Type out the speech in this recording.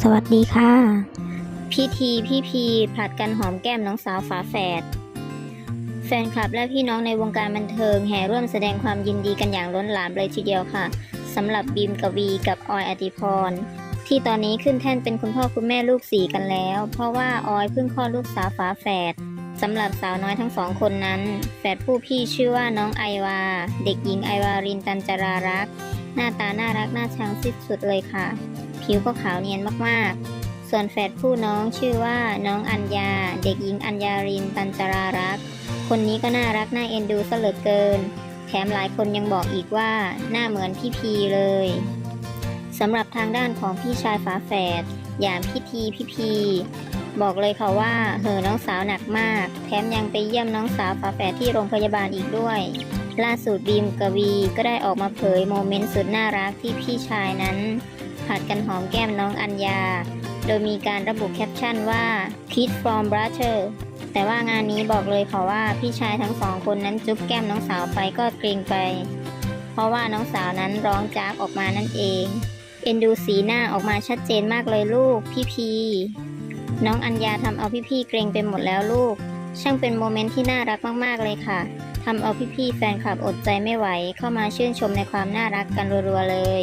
สวัสดีค่ะ พี่ทีพี่พีผลัดกันหอมแก้มน้องสาวฝาแฝด แฟนคลับและพี่น้องในวงการบันเทิงแห่ร่วมแสดงความยินดีกันอย่างล้นหลามเลยทีเดียวค่ะสำหรับบีมกวีกับออยอติพร ที่ตอนนี้ขึ้นแท่นเป็นคุณพ่อคุณแม่ลูกสี่กันแล้ว เพราะว่าออยเพิ่งคลอดลูกสาวฝาแฝดสำหรับสาวน้อยทั้งสองคนนั้น แฝดผู้พี่ชื่อว่าน้องไอวา เด็กหญิงไอวารินตันจรารัก หน้าตาน่ารักน่าชังที่สุดเลยค่ะ ผิวก็ขาวเนียนมากๆ ส่วนแฝดผู้น้องชื่อว่าน้องอัญญา เด็กหญิงอัญญารินตันจรารัก คนนี้ก็น่ารักน่าเอ็นดูซะเหลือเกิน แถมหลายคนยังบอกอีกว่าหน้าเหมือนพี่พีเลยสำหรับทางด้านของพี่ชายฝาแฝดอย่างพี่ทีพี่พีบอกเลยค่ะว่าเหอน้องสาวหนักมาก แถมยังไปเยี่ยมน้องสาวฝาแฝดที่โรงพยาบาลอีกด้วย ล่าสุดบีมกวีก็ได้ออกมาเผยโมเมนต์สุดน่ารักที่พี่ชายนั้น ผัดกันหอมแก้มน้องอัญญา โดยมีการระบุแคปชั่นว่า Kiss from brother แต่ว่างานนี้บอกเลยค่ะว่าพี่ชายทั้งสองคนนั้นจุ๊บแก้มน้องสาวไปก็เกรงไป เพราะว่าน้องสาวนั้นร้องจากออกมานั่นเอง เอ็นดูสีหน้าออกมาชัดเจนมากเลยลูกพี่พีน้องอัญญาทำเอาพี่ๆเกรงไปหมดแล้วลูก ช่างเป็นโมเมนต์ที่น่ารักมากๆเลยค่ะทำเอาพี่ๆแฟนคลับอดใจไม่ไหวเข้ามาชื่นชมในความน่ารักกันรัวๆเลย